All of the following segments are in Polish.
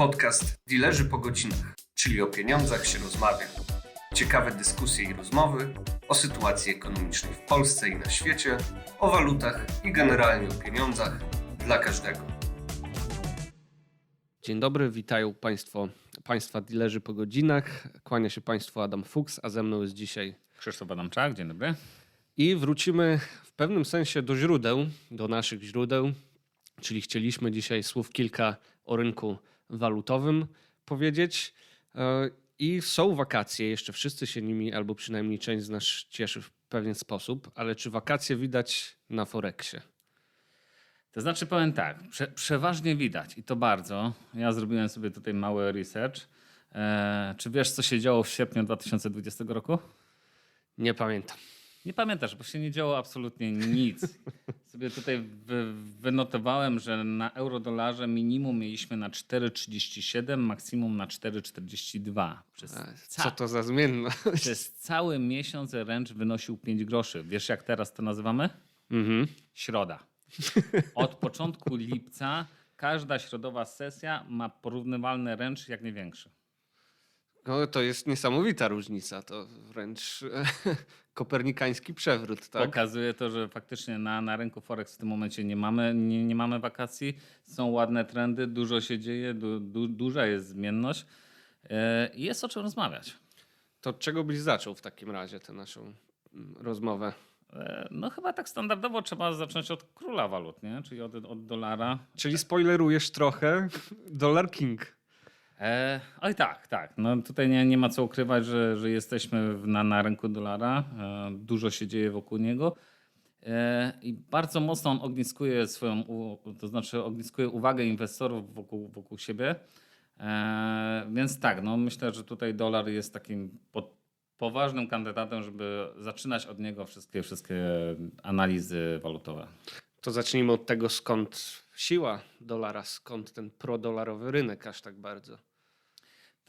Podcast Dilerzy po godzinach, czyli o pieniądzach się rozmawia. Ciekawe dyskusje i rozmowy o sytuacji ekonomicznej w Polsce i na świecie, o walutach i generalnie o pieniądzach dla każdego. Dzień dobry, witają Państwo, Państwa dealerzy po godzinach. Kłania się Państwu Adam Fuchs, a ze mną jest dzisiaj. Krzysztof Adamczak, dzień dobry. I wrócimy w pewnym sensie do źródeł, do naszych źródeł, czyli chcieliśmy dzisiaj słów kilka o rynku walutowym powiedzieć. E, I są wakacje, jeszcze wszyscy się nimi, albo przynajmniej część z nas cieszy w pewien sposób, ale czy wakacje widać na Forexie? To znaczy powiem tak, prze, przeważnie widać i to bardzo. Ja zrobiłem sobie tutaj mały research. E, czy wiesz, co się działo w sierpniu 2020 roku? Nie pamiętam. Nie pamiętasz, bo się nie działo absolutnie nic. sobie tutaj wy, wynotowałem, że na euro-dolarze minimum mieliśmy na 4,37, maksimum na 4,42. Przez, E, ca- Co to za zmienność? przez cały miesiąc ręcz wynosił 5 groszy. Wiesz, jak teraz to nazywamy? Mhm. Środa. Od początku lipca każda środowa sesja ma porównywalny ręcz jak nie większy. No, to jest niesamowita różnica. To wręcz kopernikański przewrót, tak? Pokazuje to, że faktycznie na, na rynku Forex w tym momencie nie mamy, nie, nie mamy wakacji. Są ładne trendy, dużo się dzieje, du, du, duża jest zmienność e, i jest o czym rozmawiać. To od czego byś zaczął w takim razie tę naszą mm, rozmowę? E, No chyba tak standardowo trzeba zacząć od króla walut, nie? czyli od, od dolara. Czyli spoilerujesz trochę Dollar King. E, oj tak, tak. No tutaj nie, nie ma co ukrywać, że, że jesteśmy w- na, na rynku dolara. E, dużo się dzieje wokół niego. E, I bardzo mocno on ogniskuje swoją, to znaczy ogniskuje uwagę inwestorów wokół, wokół siebie. E, więc tak, no myślę, że tutaj dolar jest takim pod, poważnym kandydatem, żeby zaczynać od niego wszystkie, wszystkie analizy walutowe. To zacznijmy od tego, skąd siła dolara, skąd ten prodolarowy rynek aż tak bardzo.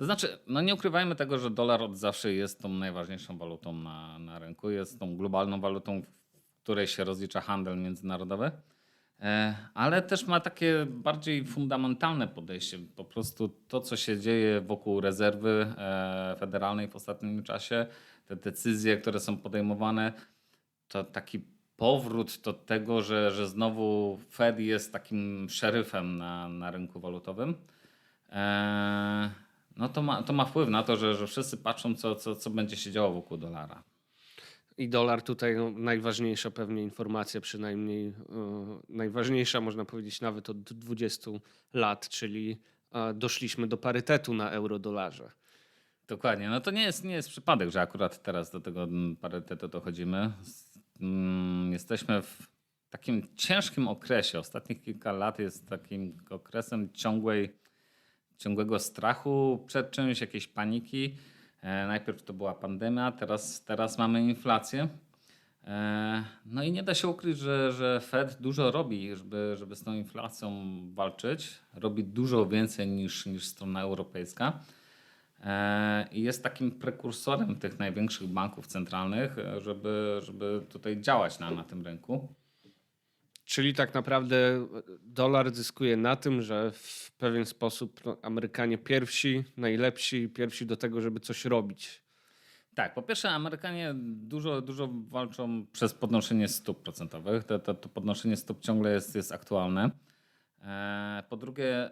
To znaczy, no nie ukrywajmy tego, że dolar od zawsze jest tą najważniejszą walutą na, na rynku. Jest tą globalną walutą, w której się rozlicza handel międzynarodowy. E, Ale też ma takie bardziej fundamentalne podejście. Po prostu to, co się dzieje wokół rezerwy e, federalnej w ostatnim czasie, te decyzje, które są podejmowane, to taki powrót do tego, że, że znowu Fed jest takim szeryfem na, na rynku walutowym. Eee, no to ma, to ma wpływ na to, że, że wszyscy patrzą, co, co, co będzie się działo wokół dolara. I dolar tutaj no, najważniejsza pewnie informacja, przynajmniej e, najważniejsza można powiedzieć nawet od 20 lat, czyli e, doszliśmy do parytetu na euro-dolarze. Dokładnie. No to nie jest, nie jest przypadek, że akurat teraz do tego parytetu dochodzimy. Mm, Jesteśmy w takim ciężkim okresie. Ostatnich kilka lat jest takim okresem ciągłej, ciągłego strachu przed czymś, jakiejś paniki. E, najpierw to była pandemia, teraz, teraz mamy inflację. E, No i nie da się ukryć, że, że Fed dużo robi, żeby, żeby z tą inflacją walczyć. Robi dużo więcej niż, niż strona europejska. E, I jest takim prekursorem tych największych banków centralnych, żeby, żeby tutaj działać na, na tym rynku. Czyli tak naprawdę dolar zyskuje na tym, że w pewien sposób no, Amerykanie pierwsi, najlepsi, pierwsi do tego, żeby coś robić. Tak, po pierwsze, Amerykanie dużo, dużo walczą przez podnoszenie stóp procentowych. To, to, to podnoszenie stóp ciągle jest, jest aktualne. E, Po drugie,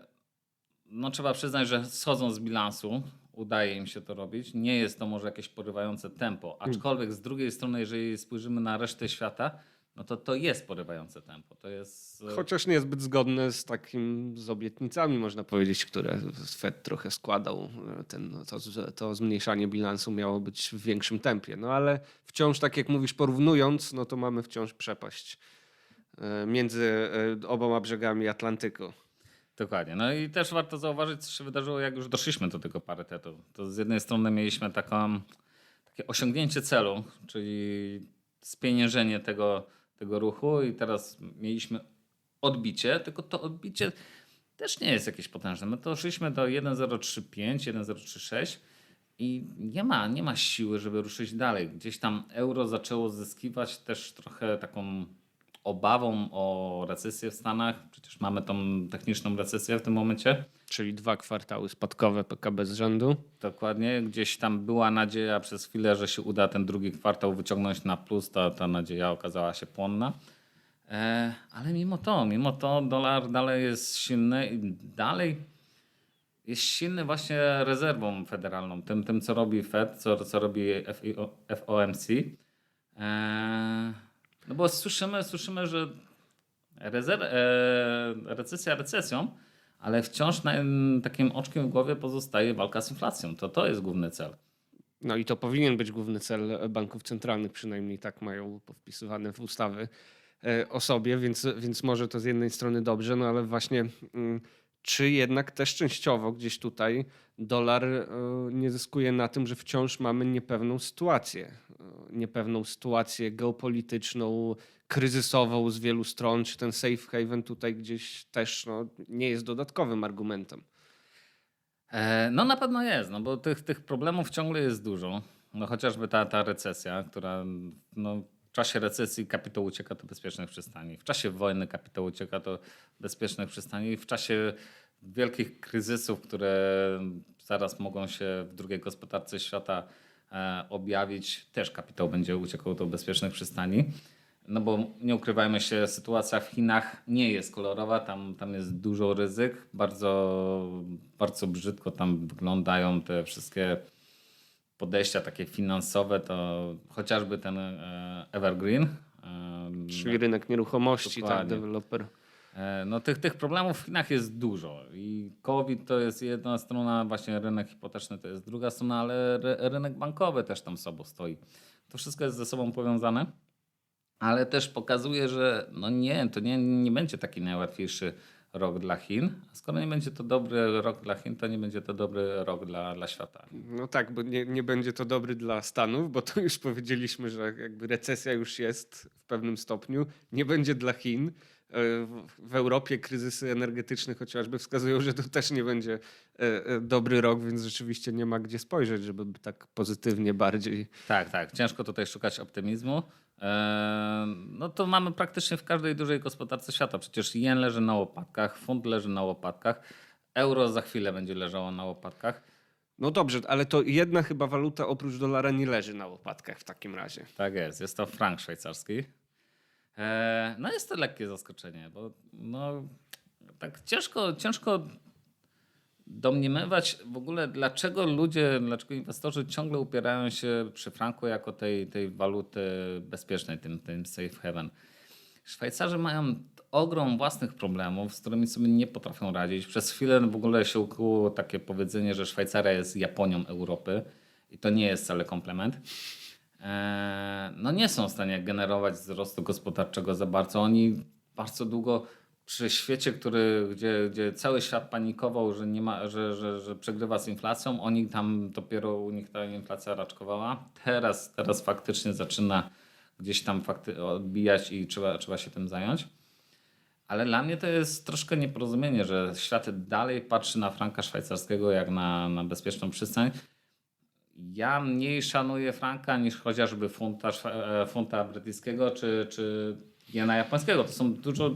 no trzeba przyznać, że schodzą z bilansu. Udaje im się to robić. Nie jest to może jakieś porywające tempo, aczkolwiek z drugiej strony, jeżeli spojrzymy na resztę świata, no to to jest porywające tempo. To jest. e, Chociaż niezbyt zgodne z takim, z obietnicami, można powiedzieć, które Fed trochę składał. Ten, to, to zmniejszanie bilansu miało być w większym tempie. No ale wciąż, tak jak mówisz, porównując, no to mamy wciąż przepaść e, między e, oboma brzegami Atlantyku. Dokładnie. No i też warto zauważyć, co się wydarzyło, jak już doszliśmy do tego parytetu. To z jednej strony mieliśmy taką, takie osiągnięcie celu, czyli spieniężenie tego, tego ruchu i teraz mieliśmy odbicie, tylko to odbicie też nie jest jakieś potężne. My to szliśmy do 1035, 1036 i nie ma, nie ma siły, żeby ruszyć dalej. Gdzieś tam euro zaczęło zyskiwać też trochę taką obawą o recesję w Stanach. Przecież mamy tą techniczną recesję w tym momencie. Czyli dwa kwartały spadkowe PKB z rzędu. Dokładnie. Gdzieś tam była nadzieja przez chwilę, że się uda ten drugi kwartał wyciągnąć na plus. Ta, ta nadzieja okazała się płonna. E, ale mimo to, mimo to dolar dalej jest silny i dalej jest silny właśnie rezerwą federalną, tym, tym co robi Fed, co, co robi FOMC. E, no bo słyszymy, słyszymy że rezer- e, recesja recesją, ale wciąż na, takim oczkiem w głowie pozostaje walka z inflacją. To to jest główny cel. No i to powinien być główny cel banków centralnych, przynajmniej tak mają wpisywane w ustawy e, o sobie, więc, więc może to z jednej strony dobrze, no ale właśnie mm, czy jednak też częściowo gdzieś tutaj dolar e, nie zyskuje na tym, że wciąż mamy niepewną sytuację. E, Niepewną sytuację geopolityczną, kryzysową z wielu stron, czy ten safe haven tutaj gdzieś też no, nie jest dodatkowym argumentem. E, No na pewno jest, no bo tych, tych problemów ciągle jest dużo. No chociażby ta, ta recesja, która no, czasie recesji kapitał ucieka do bezpiecznych przystani. W czasie wojny kapitał ucieka do bezpiecznych przystani. W czasie wielkich kryzysów, które zaraz mogą się w drugiej gospodarce świata e, objawić, też kapitał będzie uciekał do bezpiecznych przystani. No bo nie ukrywajmy się, sytuacja w Chinach nie jest kolorowa, tam, tam jest dużo ryzyk, bardzo, bardzo brzydko tam wyglądają te wszystkie podejścia takie finansowe, to chociażby ten e, Evergreen. e, Czyli rynek nieruchomości, tak, Dokładnie. deweloper. E, No tych, tych problemów w Chinach jest dużo i COVID to jest jedna strona, właśnie rynek hipoteczny to jest druga strona, ale ry- rynek bankowy też tam sobą stoi. To wszystko jest ze sobą powiązane, ale też pokazuje, że no nie, to nie, nie będzie taki najłatwiejszy rok dla Chin. A skoro nie będzie to dobry rok dla Chin, to nie będzie to dobry rok dla, dla świata. No tak, bo nie, nie będzie to dobry dla Stanów, bo to już powiedzieliśmy, że jakby recesja już jest w pewnym stopniu. Nie będzie dla Chin. E, w- Europie kryzysy energetyczne chociażby wskazują, że to też nie będzie e, e, dobry rok, więc rzeczywiście nie ma gdzie spojrzeć, żeby tak pozytywnie bardziej. Tak, tak. Ciężko tutaj szukać optymizmu. No to mamy praktycznie w każdej dużej gospodarce świata. Przecież jen leży na łopatkach, funt leży na łopatkach, euro za chwilę będzie leżało na łopatkach. No dobrze, ale to jedna chyba waluta oprócz dolara nie leży na łopatkach w takim razie. Tak jest, jest to frank szwajcarski. Eee, No jest to lekkie zaskoczenie, bo no, tak ciężko, ciężko domniemywać w ogóle, dlaczego ludzie, dlaczego inwestorzy ciągle upierają się przy franku jako tej, tej waluty bezpiecznej, tym, tym safe haven. Szwajcarzy mają ogrom własnych problemów, z którymi sobie nie potrafią radzić. Przez chwilę w ogóle się ukuło takie powiedzenie, że Szwajcaria jest Japonią Europy i to nie jest wcale komplement. Eee, no nie są w stanie generować wzrostu gospodarczego za bardzo. Oni bardzo długo przy świecie, który, gdzie, gdzie cały świat panikował, że, nie ma, że, że, że przegrywa z inflacją, oni tam dopiero u nich ta inflacja raczkowała. Teraz, teraz faktycznie zaczyna gdzieś tam fakty odbijać i trzeba, trzeba się tym zająć. Ale dla mnie to jest troszkę nieporozumienie, że świat dalej patrzy na franka szwajcarskiego jak na, na bezpieczną przystań. Ja mniej szanuję franka niż chociażby funta, e, funta brytyjskiego czy, czy jena japońskiego. To są dużo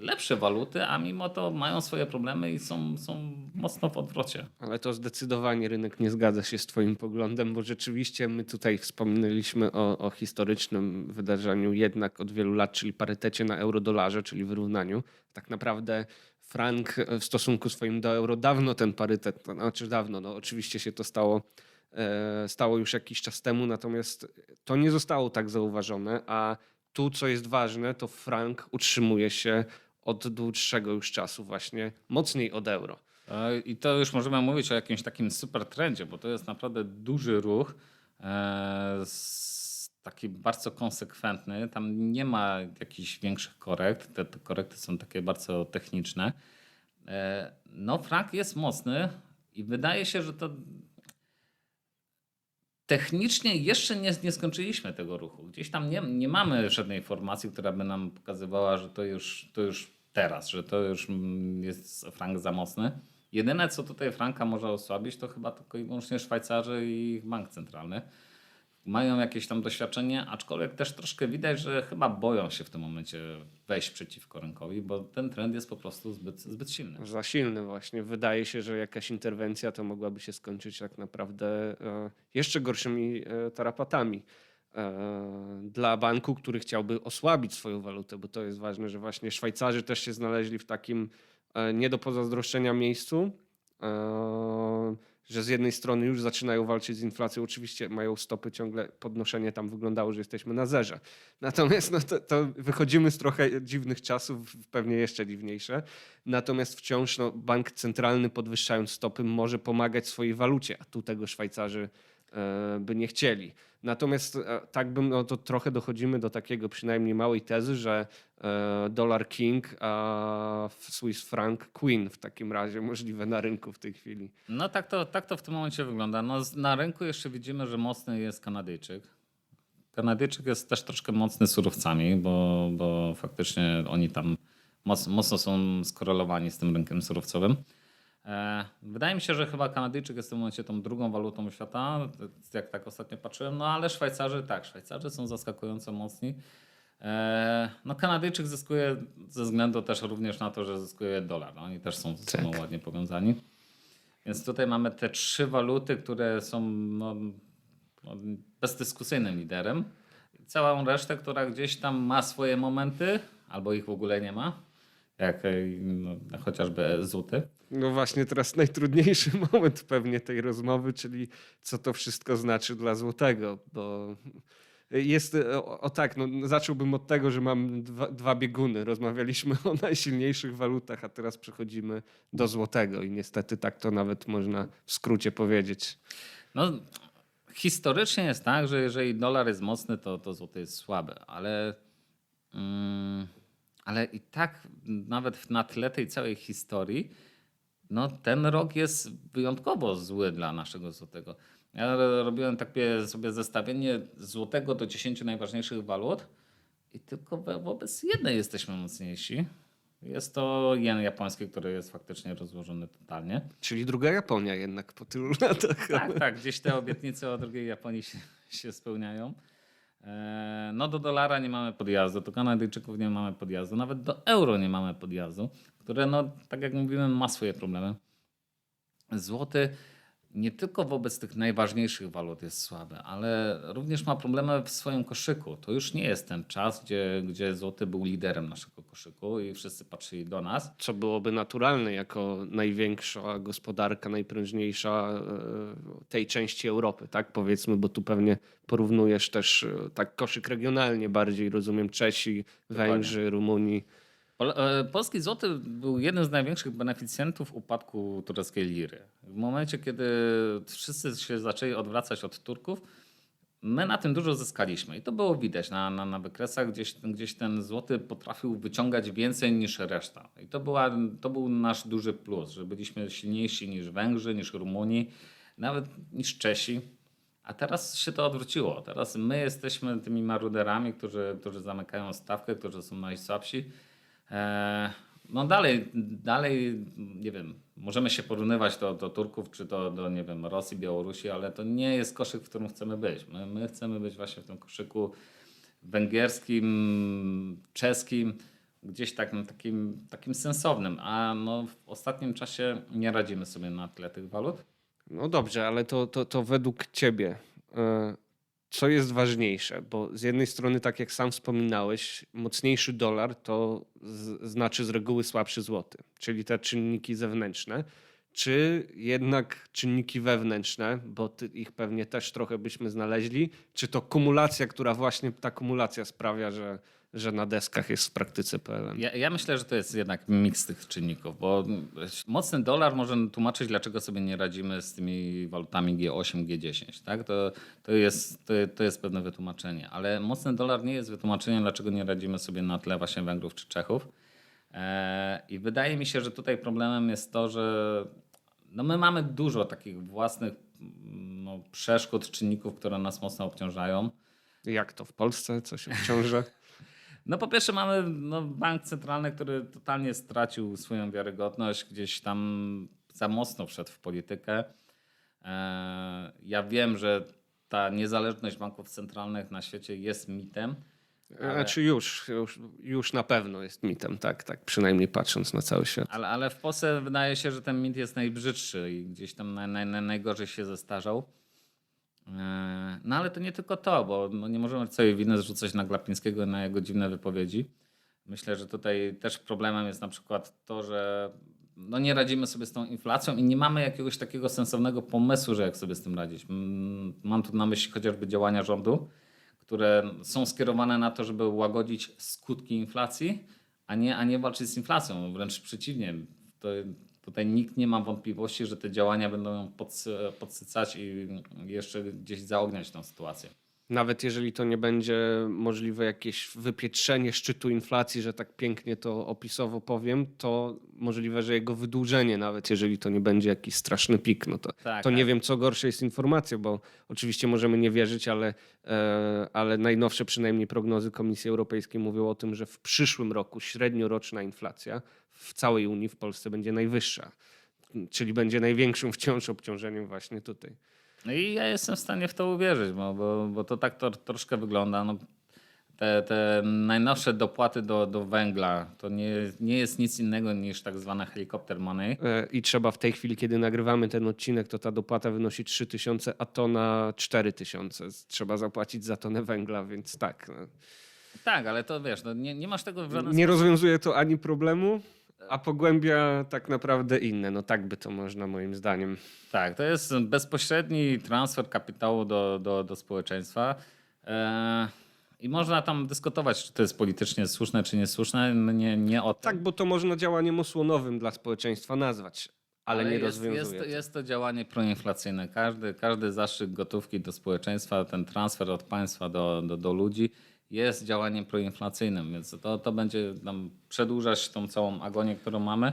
lepsze waluty, a mimo to mają swoje problemy i są, są mocno w odwrocie. Ale to zdecydowanie rynek nie zgadza się z Twoim poglądem, bo rzeczywiście my tutaj wspominaliśmy o, o historycznym wydarzeniu jednak od wielu lat, czyli parytecie na euro-dolarze, czyli wyrównaniu. Tak naprawdę frank w stosunku swoim do euro dawno ten parytet, to znaczy dawno, no oczywiście się to stało, e, stało już jakiś czas temu, natomiast to nie zostało tak zauważone, a tu co jest ważne, to frank utrzymuje się od dłuższego już czasu właśnie mocniej od euro. E, I to już możemy mówić o jakimś takim super trendzie, bo to jest naprawdę duży ruch, e, taki bardzo konsekwentny. Tam nie ma jakichś większych korekt. Te, korekty są takie bardzo techniczne. E, No, frank jest mocny i wydaje się, że to technicznie jeszcze nie, nie skończyliśmy tego ruchu. Gdzieś tam nie, nie mamy żadnej informacji, która by nam pokazywała, że to już, to już teraz, że to już mm, jest frank za mocny. Jedyne, co tutaj franka może osłabić, to chyba tylko i wyłącznie Szwajcarzy i ich bank centralny. mają jakieś tam doświadczenie, aczkolwiek też troszkę widać, że chyba boją się w tym momencie wejść przeciwko rynkowi, bo ten trend jest po prostu zbyt, zbyt silny. Za silny właśnie. Wydaje się, że jakaś interwencja to mogłaby się skończyć tak naprawdę e, jeszcze gorszymi e, tarapatami. E, Dla banku, który chciałby osłabić swoją walutę, bo to jest ważne, że właśnie Szwajcarzy też się znaleźli w takim e, nie do pozazdroszczenia miejscu, e, że z jednej strony już zaczynają walczyć z inflacją. Oczywiście mają stopy ciągle, podnoszenie tam wyglądało, że jesteśmy na zerze. Natomiast no to, to wychodzimy z trochę dziwnych czasów, pewnie jeszcze dziwniejsze. Natomiast wciąż no, bank centralny podwyższając stopy może pomagać swojej walucie, a tu tego Szwajcarzy by nie chcieli. Natomiast e, tak bym, no to trochę dochodzimy do takiego przynajmniej małej tezy, że e, dolar king, a Swiss franc queen w takim razie możliwe na rynku w tej chwili. No tak to, tak to w tym momencie wygląda. No, na rynku jeszcze widzimy, że mocny jest Kanadyjczyk. Kanadyjczyk jest też troszkę mocny surowcami, bo, bo faktycznie oni tam moc, mocno są skorelowani z tym rynkiem surowcowym. E, Wydaje mi się, że chyba Kanadyjczyk jest w tym momencie tą drugą walutą świata, jak tak ostatnio patrzyłem, no ale Szwajcarzy tak, Szwajcarzy są zaskakująco mocni. E, No Kanadyjczyk zyskuje ze względu też również na to, że zyskuje dolar. No, oni też są ze sobą Tak. ładnie powiązani. Więc tutaj mamy te trzy waluty, które są no, no, bezdyskusyjnym liderem. Całą resztę, która gdzieś tam ma swoje momenty, albo ich w ogóle nie ma, jak e, no, chociażby złoty. No właśnie teraz najtrudniejszy moment pewnie tej rozmowy, czyli co to wszystko znaczy dla złotego, bo jest, o, o tak, no, zacząłbym od tego, że mam dwa, dwa bieguny. Rozmawialiśmy o najsilniejszych walutach, a teraz przechodzimy do złotego i niestety tak to nawet można w skrócie powiedzieć. No, historycznie jest tak, że jeżeli dolar jest mocny, to, to złoty jest słabe, ale, mm, ale i tak nawet na tle tej całej historii, no ten rok jest wyjątkowo zły dla naszego złotego. Ja ro- robiłem takie sobie zestawienie złotego do 10 najważniejszych walut i tylko wo- wobec jednej jesteśmy mocniejsi. Jest to jen japoński, który jest faktycznie rozłożony totalnie. Czyli druga Japonia jednak po tylu latach. Tak, tak, gdzieś te obietnice o drugiej Japonii się, się spełniają. E, No do dolara nie mamy podjazdu, do Kanadyjczyków nie mamy podjazdu, nawet do euro nie mamy podjazdu, które no, tak jak mówimy ma swoje problemy. Złoty nie tylko wobec tych najważniejszych walut jest słaby, ale również ma problemy w swoim koszyku. To już nie jest ten czas, gdzie, gdzie złoty był liderem naszego koszyku i wszyscy patrzyli do nas. Co byłoby naturalne jako największa gospodarka, najprężniejsza e, tej części Europy, tak powiedzmy, bo tu pewnie porównujesz też e, tak koszyk regionalnie bardziej, rozumiem, Czesi, Węgrzy, Rumunii. E, Polski złoty był jednym z największych beneficjentów upadku tureckiej liry. W momencie, kiedy wszyscy się zaczęli odwracać od Turków, my na tym dużo zyskaliśmy. I to było widać na, na, na wykresach, gdzieś, gdzieś ten złoty potrafił wyciągać więcej niż reszta. I to, była, to był nasz duży plus, że byliśmy silniejsi niż Węgrzy, niż Rumuni, nawet niż Czesi. A teraz się to odwróciło. Teraz my jesteśmy tymi maruderami, którzy, którzy zamykają stawkę, którzy są najsłabsi. Eee, No dalej, dalej, nie wiem, możemy się porównywać do, do Turków, czy do, do, nie wiem, Rosji, Białorusi, ale to nie jest koszyk, w którym chcemy być. My, my chcemy być właśnie w tym koszyku węgierskim, czeskim, gdzieś takim, takim, takim sensownym, a no w ostatnim czasie nie radzimy sobie na tle tych walut. No dobrze, ale to, to, to według ciebie, e, co jest ważniejsze? Bo z jednej strony, tak jak sam wspominałeś, mocniejszy dolar to znaczy z reguły słabszy złoty, czyli te czynniki zewnętrzne. Czy jednak czynniki wewnętrzne, bo ty, ich pewnie też trochę byśmy znaleźli, czy to kumulacja, która właśnie ta kumulacja sprawia, że, że na deskach jest w praktyce PLN? Ja, ja myślę, że to jest jednak miks tych czynników, bo mocny dolar może tłumaczyć, dlaczego sobie nie radzimy z tymi walutami G8, G10. Tak? To, to, jest, to, to jest pewne wytłumaczenie, ale mocny dolar nie jest wytłumaczeniem, dlaczego nie radzimy sobie na tle właśnie Węgrów czy Czechów. E, I wydaje mi się, że tutaj problemem jest to, że no my mamy dużo takich własnych no, przeszkód, czynników, które nas mocno obciążają. Jak to w Polsce? Co się wciąże? No po pierwsze mamy no, bank centralny, który totalnie stracił swoją wiarygodność, gdzieś tam za mocno wszedł w politykę. E, Ja wiem, że ta niezależność banków centralnych na świecie jest mitem. Ale- Znaczy już, już, już na pewno jest mitem, tak, tak, przynajmniej patrząc na cały świat. Ale, ale w Polsce wydaje się, że ten mit jest najbrzydszy i gdzieś tam naj, naj, najgorzej się zestarzał. E, No ale to nie tylko to, bo no nie możemy całej winy zrzucać na Glapińskiego na jego dziwne wypowiedzi. Myślę, że tutaj też problemem jest na przykład to, że no nie radzimy sobie z tą inflacją i nie mamy jakiegoś takiego sensownego pomysłu, że jak sobie z tym radzić. Mam tu na myśli chociażby działania rządu, które są skierowane na to, żeby łagodzić skutki inflacji, a nie, a nie walczyć z inflacją. Wręcz przeciwnie. To, tutaj nikt nie ma wątpliwości, że te działania będą ją podsy, podsycać i jeszcze gdzieś zaogniać tą sytuację. Nawet jeżeli to nie będzie możliwe jakieś wypietrzenie szczytu inflacji, że tak pięknie to opisowo powiem, to możliwe, że jego wydłużenie, nawet jeżeli to nie będzie jakiś straszny pik, no to, Tak, to nie tak. wiem, co gorsze jest informacja, bo oczywiście możemy nie wierzyć, ale, e, ale najnowsze przynajmniej prognozy Komisji Europejskiej mówią o tym, że w przyszłym roku średnioroczna inflacja w całej Unii w Polsce będzie najwyższa, czyli będzie największym wciąż obciążeniem właśnie tutaj. No i ja jestem w stanie w to uwierzyć, bo, bo, bo to tak to troszkę wygląda. No, te, te najnowsze dopłaty do, do węgla to nie, nie jest nic innego niż tak zwane helikopter money. E, I trzeba w tej chwili, kiedy nagrywamy ten odcinek, to ta dopłata wynosi 3000, a tona 4000. Trzeba zapłacić za tonę węgla, więc tak. no. Tak, ale to wiesz, no nie, nie masz tego w żaden Nie sposób. rozwiązuje to ani problemu, a pogłębia tak naprawdę inne. No tak by to można moim zdaniem. Tak, to jest bezpośredni transfer kapitału do, do, do społeczeństwa. E, I można tam dyskutować, czy to jest politycznie słuszne, czy niesłuszne. No Nie, nie o tym. Tak, bo to można działaniem osłonowym dla społeczeństwa nazwać, ale, nie jest, jest, to. jest to działanie proinflacyjne. Każdy, każdy zastrzyk gotówki do społeczeństwa, ten transfer od państwa do, do, do ludzi jest działaniem proinflacyjnym, więc to, to będzie nam przedłużać tą całą agonię, którą mamy.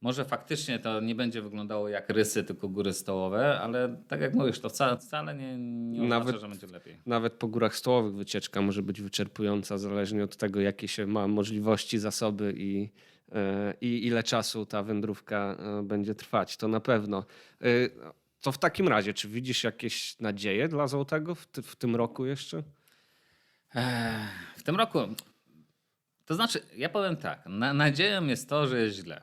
Może faktycznie to nie będzie wyglądało jak rysy, tylko góry stołowe, ale tak jak mówisz, to wcale, wcale nie, nie oznacza, Nawet- że będzie lepiej. Nawet po górach stołowych wycieczka może być wyczerpująca, zależnie od tego, jakie się ma możliwości, zasoby i, e, i ile czasu ta wędrówka e, będzie trwać. To na pewno. E, To w takim razie, czy widzisz jakieś nadzieje dla Złotego w, ty, w tym roku jeszcze? W tym roku, to znaczy, ja powiem tak, na, nadzieją jest to, że jest źle.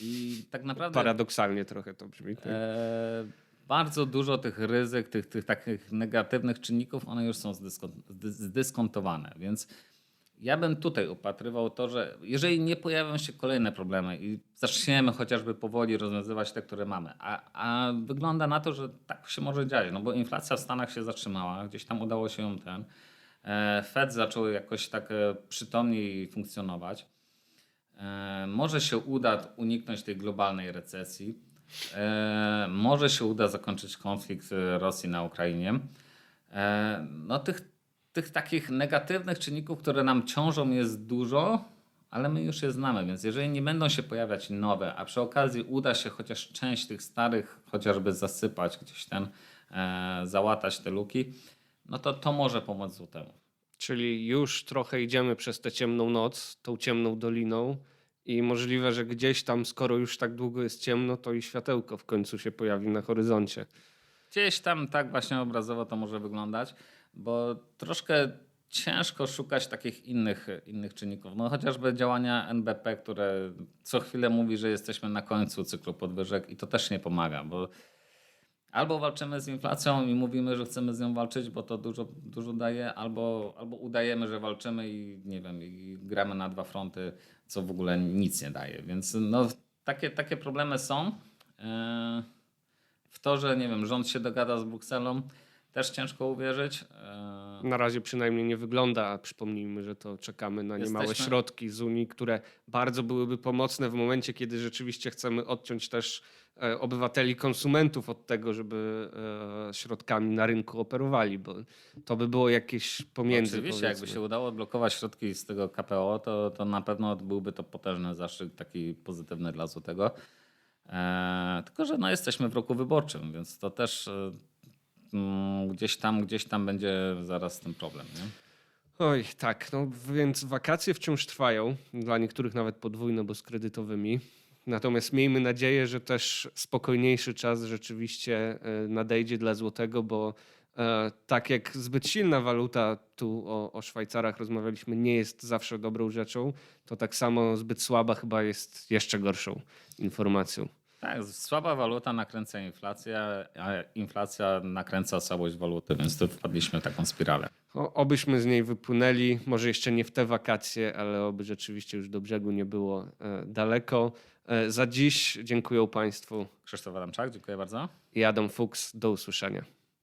I tak naprawdę Paradoksalnie trochę to brzmi. tak? e, bardzo dużo tych ryzyk, tych, tych takich negatywnych czynników, one już są zdyskon, zdy- zdyskontowane. Więc ja bym tutaj upatrywał to, że jeżeli nie pojawią się kolejne problemy i zaczniemy chociażby powoli rozwiązywać te, które mamy, a, a wygląda na to, że tak się może dziać, no bo inflacja w Stanach się zatrzymała, gdzieś tam udało się ją ten. E, Fed zaczął jakoś tak e, przytomniej funkcjonować. E, Może się uda uniknąć tej globalnej recesji. Może się uda zakończyć konflikt Rosji na Ukrainie. No tych, tych takich negatywnych czynników, które nam ciążą jest dużo, ale my już je znamy, więc jeżeli nie będą się pojawiać nowe, a przy okazji uda się chociaż część tych starych chociażby zasypać, gdzieś ten, załatać te luki, no to to może pomóc złotemu. Czyli już trochę idziemy przez tę ciemną noc, tą ciemną doliną i możliwe, że gdzieś tam, skoro już tak długo jest ciemno, to i światełko w końcu się pojawi na horyzoncie. Gdzieś tam tak właśnie obrazowo to może wyglądać, bo troszkę ciężko szukać takich innych, innych czynników. No chociażby działania NBP, które co chwilę mówi, że jesteśmy na końcu cyklu podwyżek i to też nie pomaga, bo albo walczymy z inflacją i mówimy, że chcemy z nią walczyć, bo to dużo, dużo daje, albo, albo udajemy, że walczymy i nie wiem, i gramy na dwa fronty, co w ogóle nic nie daje. Więc no, takie, takie problemy są. Yy w to, że nie wiem, rząd się dogada z Brukselą, też ciężko uwierzyć. E, Na razie przynajmniej nie wygląda, przypomnijmy, że to czekamy na niemałe Jesteśmy- środki z Unii, które bardzo byłyby pomocne w momencie, kiedy rzeczywiście chcemy odciąć też e, obywateli, konsumentów od tego, żeby e, środkami na rynku operowali, bo to by było jakieś pomiędzy. Oczywiście, jakby powiedzmy. się udało odblokować środki z tego KPO, to, to na pewno byłby to potężny zastrzyk taki pozytywny dla złotego. E, tylko, że no, jesteśmy w roku wyborczym, więc to też gdzieś tam, gdzieś tam będzie zaraz tym problem. Nie? Oj, tak, no więc wakacje wciąż trwają, dla niektórych nawet podwójno, bo z kredytowymi. Natomiast miejmy nadzieję, że też spokojniejszy czas rzeczywiście e, nadejdzie dla złotego, bo e, tak jak zbyt silna waluta, tu o, o Szwajcarach rozmawialiśmy, nie jest zawsze dobrą rzeczą, to tak samo zbyt słaba chyba jest jeszcze gorszą informacją. Tak, słaba waluta nakręca inflację, a inflacja nakręca słabość waluty, więc tu wpadliśmy w taką spiralę. O, obyśmy z niej wypłynęli, może jeszcze nie w te wakacje, ale oby rzeczywiście już do brzegu nie było e, daleko. E, za dziś dziękuję Państwu Krzysztof Adamczak, dziękuję bardzo. i Adam Fuchs. Do usłyszenia.